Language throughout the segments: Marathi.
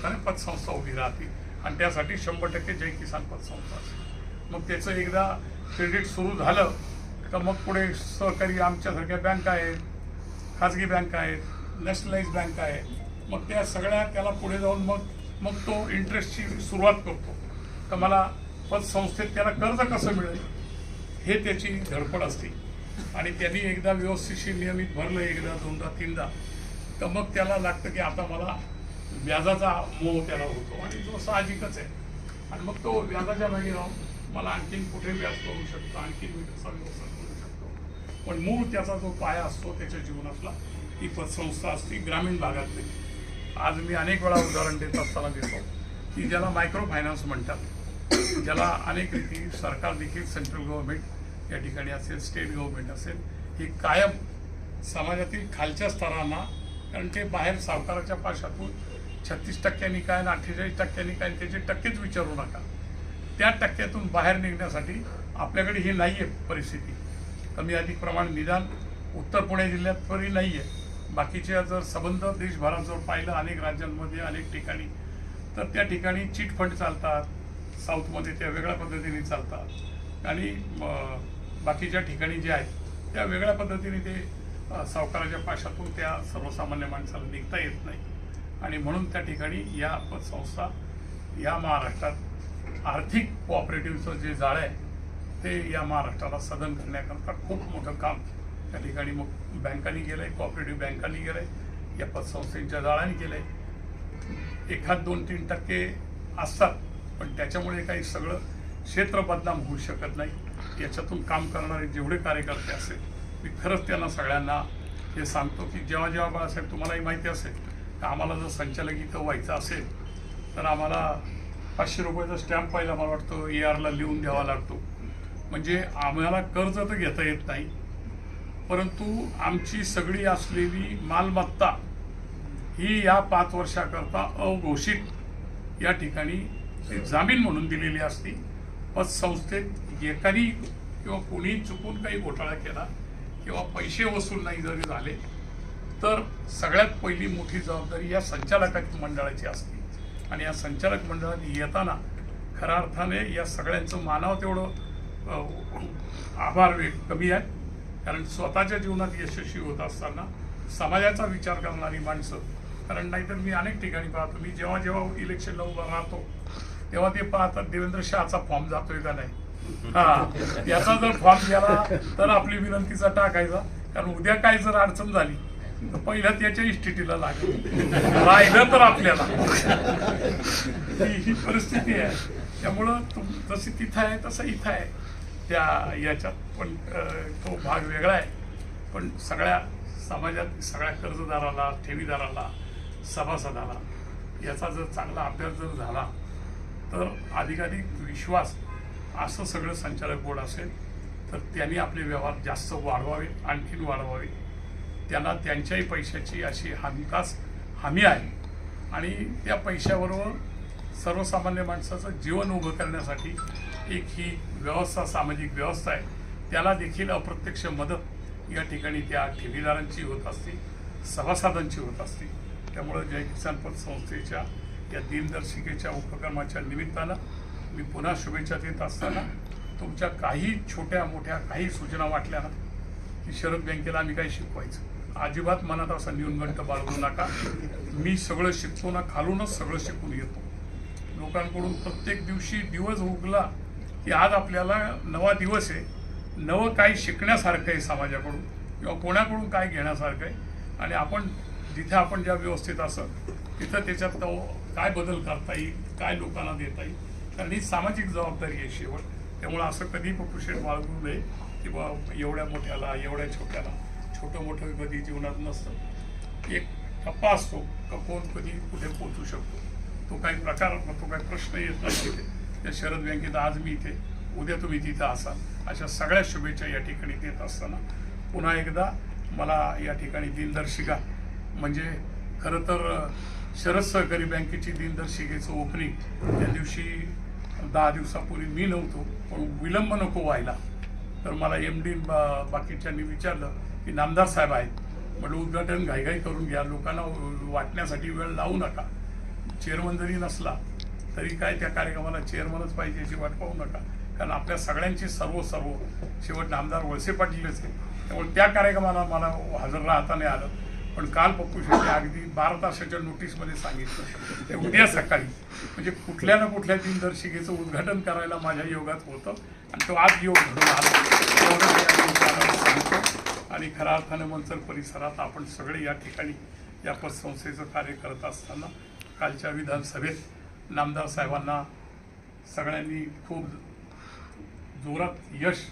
अर्थाने पतसंस्था उभी राहते. आणि त्यासाठी शंभर टक्के जय किसान पतसंस्था असेल मग त्याचं एकदा क्रेडिट सुरू झालं तर मग पुढे सहकारी आमच्यासारख्या बँका आहेत खाजगी बँका आहेत नॅशनलाइज बँका आहेत. मग त्या सगळ्या त्याला पुढे जाऊन मग मग तो इंटरेस्टची सुरुवात करतो. तर मला पतसंस्थेत त्याला कर्ज कसं मिळेल हे त्याची धडपड असते. आणि त्यांनी एकदा व्यवस्थितशीर नियमित भरलं एकदा दोनदा तीनदा. तर मग त्याला लागतं की आता मला व्याजाचा मोह त्याला होतो. आणि तो साहजिकच आहे. आणि मग तो व्याजाच्या जागी राहून मला आणखीन कुठे व्याज करू शकतो? आणखीन मी कसा व्यवसाय करू शकतो. पण मूळ त्याचा जो पाया असतो त्याच्या जीवनातला ती पतसंस्था असते ग्रामीण भागातली. आज मी अनेक वेळा उदाहरण देत असताना देतो की ज्याला मायक्रो फायनान्स म्हणतात ज्याला अनेक रीती सरकार देखील सेंट्रल गव्हर्नमेंट या ठिकाणी असेल स्टेट गव्हर्नमेंट असेल हे कायम समाजातील खालच्या स्तरांना कारण ते बाहेर सावकाराच्या पाशातून छत्तीस टक्क्यांनी काय आणि अठ्ठेचाळीस टक्क्यांनी काय त्याचे टक्केच विचारू नका. त्या टक्क्यातून बाहेर निघण्यासाठी आपल्याकडे ही नाही आहे परिस्थिती. कमी अधिक प्रमाण निदान उत्तर पुणे जिल्ह्यात तरी नाही आहे बाकीच्या जर संबंध देशभरात जर पाहिलं अनेक राज्यांमध्ये अनेक ठिकाणी तर त्या ठिकाणी चिट फंड चालतात साऊथमध्ये त्या वेगळ्या पद्धतीने चालतात. आणि बाकीच्या ठिकाणी जे आहेत त्या वेगळ्या पद्धतीने ते सावकाराच्या पाशातून त्या सर्वसामान्य माणसाला निघता येत नाही. आणि म्हणून त्या ठिकाणी या पतसंस्था या महाराष्ट्रात आर्थिक कोऑपरेटिव्हचं जे जाळं आहे ते या महाराष्ट्राला सदन करण्याकरता खूप मोठं काम त्या ठिकाणी मग बँकांनी केलंय कोऑपरेटिव्ह बँकांनी आहे या पतसंस्थेच्या जाळाने आहे एखाद दोन तीन टक्के असतात पण त्याच्यामुळे काही सगळं क्षेत्र बदनाम होऊ शकत नाही. याच्यातून काम करणारे जेवढे कार्यकर्ते असेल मी खरंच त्यांना सगळ्यांना हे सांगतो की जेव्हा जेव्हा बाळासाहेब तुम्हालाही माहिती असेल तर आम्हाला जर संचालक इथं व्हायचं असेल तर आम्हाला पाचशे रुपयाचा स्टॅम्प पहिला मला वाटतं ए आरला लिहून द्यावा लागतो. म्हणजे आम्हाला कर्ज तर घेता येत नाही परंतु आमची सगळी असलेली मालमत्ता ही या पाच वर्षाकरता अघोषित या ठिकाणी जामीन म्हणून दिलेली असती. पतसंस्थेत एकानी किंवा कोणी चुकून काही घोटाळा केला किंवा पैसे वसूल नाही जरी झाले तर सगळ्यात पहिली मोठी जबाबदारी या संचालक मंडळाची असते. आणि या संचालक मंडळात येताना खऱ्या अर्थाने या सगळ्यांचं मानव तेवढं आभार वेग कमी आहे. कारण स्वतःच्या जीवनात यशस्वी होत असताना समाजाचा विचार करणारी माणसं कारण नाहीतर मी अनेक ठिकाणी पाहतो मी जेव्हा जेव्हा इलेक्शनला उभा राहतो तेव्हा ते पाहतात देवेंद्र शहाचा फॉर्म जातोय का नाही? हा याचा जर फॉर्म गेला तर आपली विनंतीचा टाकायचा कारण उद्या काय जर अडचण झाली तर पहिल्या त्याच्या इस्टिटीला लागेल. राहिलं तर आपल्याला. ही परिस्थिती आहे. त्यामुळं तुम जशी तिथं आहे तसं इथं आहे. त्या याच्यात पण तो भाग वेगळा आहे. पण सगळ्या समाजात सगळ्या कर्जदाराला ठेवीदाराला सभासदाला याचा जर चांगला अभ्यास जर झाला तर अधिकाधिक विश्वास असं सगळं संचालक बोर्ड असेल तर त्यांनी आपले व्यवहार जास्त वाढवावे आणखीन वाढवावे. त्यांना त्यांच्याही पैशाची अशी हमखास हमी आहे. आणि त्या पैशाबरोबर सर्वसामान्य माणसाचं जीवन उभं करण्यासाठी एक ही व्यवस्था सामाजिक व्यवस्था आहे. त्याला देखील अप्रत्यक्ष मदत या ठिकाणी त्या ठेवीदारांची होत असते सभासदांची होत असते. त्यामुळं जय किसान पद संस्थेच्या या दिनदर्शिकेच्या उपक्रमाच्या निमित्तानं मी पुन्हा शुभेच्छा देत असताना तुमच्या काही छोट्या मोठ्या काही सूचना वाटल्या ना की शरद बँकेला आम्ही काही शिकवायचं. अजिबात मनात असा न्यूनगंट बाळगू नका. मी सगळं शिकतो ना खालूनच सगळं शिकून येतो. लोकांकडून प्रत्येक दिवशी दिवस उगला की आज आपल्याला नवा दिवस आहे. नवं काही शिकण्यासारखं आहे समाजाकडून किंवा कोणाकडून काय घेण्यासारखं आहे. आणि आपण जिथे आपण ज्या व्यवस्थेत असं तिथं त्याच्यात तो काय बदल करता येईल काय लोकांना देता येईल. कारण ही सामाजिक जबाबदारी आहे शेवट. त्यामुळं असं कधी पपुषेट बाळगू नये की बा एवढ्या मोठ्याला एवढ्या छोट्याला. छोटं मोठं कधी जीवनात नसतं. एक टप्पा असतो का कोण कधी कुठे पोचू शकतो. तो काही प्रकार तो काही प्रश्न येत नाही तिथे. त्या शरद बँकेत आज मी इथे उद्या तुम्ही तिथं असाल. अशा सगळ्या शुभेच्छा या ठिकाणी देत असताना. पुन्हा एकदा मला या ठिकाणी दिनदर्शिका म्हणजे खरं तर शरद सहकारी बँकेची दिनदर्शिकेचं ओपनिंग त्या दिवशी दहा दिवसापूर्वी मी नव्हतो पण विलंब नको व्हायला. तर मला एम डी बाकीच्यांनी विचारलं की नामदार साहेब आहेत. म्हटलं उद्घाटन घाईघाई करून घ्या. लोकांना वाटण्यासाठी वेळ लावू नका. चेअरमन जरी नसला तरी काय त्या कार्यक्रमाला चेअरमनच पाहिजे याची वाट पाहू नका. कारण आपल्या सगळ्यांची सर्व सर्व शेवट नामदार वळसे पाटीलच आहे त्यामुळे त्या कार्यक्रमाला मला हजर राहता नाही आलं. पण काल पप्पू शेट्टी अगदी बारा तासाच्या नोटीसमध्ये सांगितलं. ते उद्या सकाळी म्हणजे कुठल्या ना कुठल्या दिनदर्शिकेचं उद्घाटन करायला माझ्या योगात होतं. आणि तो आज योग घडून आला. सांगतो. आणि खऱ्या अर्थानं मंचर परिसरात आपण सगळे या ठिकाणी या पतसंस्थेचं कार्य करत असताना कालच्या विधानसभेत नामदार साहेबांना सगळ्यांनी खूप जोरात यश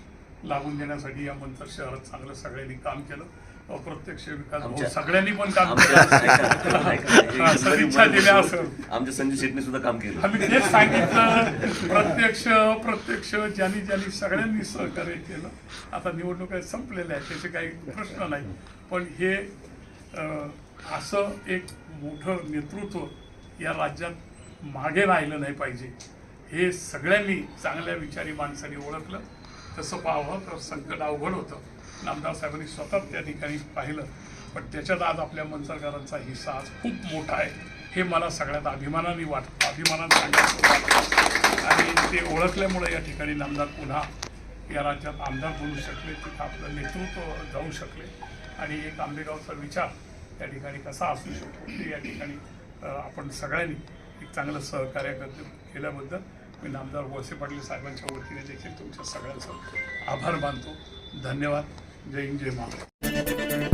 लागून देण्यासाठी या मंचर शहरात चांगलं सगळ्यांनी काम केलं. अप्रत्यक्ष विकास सगळ्यांनी पण काम केलं. सदिच्छा दिल्या असेल आमच्या संजय शेटने सुद्धा काम केलं. आम्ही तेच सांगितलं प्रत्यक्ष प्रत्यक्ष ज्यांनी ज्यांनी सगळ्यांनी सहकार्य केलं. आता निवडणुका संपलेल्या आहेत त्याचे काही प्रश्न नाही. पण हे असं एक मोठं नेतृत्व या राज्यात मागे राहिलं नाही पाहिजे. हे सगळ्यांनी चांगल्या विचारी माणसांनी ओळखलं. तसं पाहावं तर संकट अवघड होतं. नामदार साहेबांनी स्वतः त्या ठिकाणी पाहिलं. पण त्याच्यात आज आपल्या मनसरकारांचा हिस्सा आज खूप मोठा आहे. हे मला सगळ्यात अभिमानाने वाटतं अभिमानाने सांगायचं आणि ते ओळखल्यामुळे या ठिकाणी नामदार पुन्हा या राज्यात आमदार बनू शकले तिथं आपलं नेतृत्व जाऊ शकले. आणि एक आंबेगावचा विचार त्या ठिकाणी कसा असू शकतो ते या ठिकाणी आपण सगळ्यांनी एक चांगलं सहकार्य केल्याबद्दल मी नामदार वळसे पाटील साहेबांच्या वतीने देखील तुमच्या सगळ्यांचं आभार मानतो. धन्यवाद. जय हिंद जय महाराज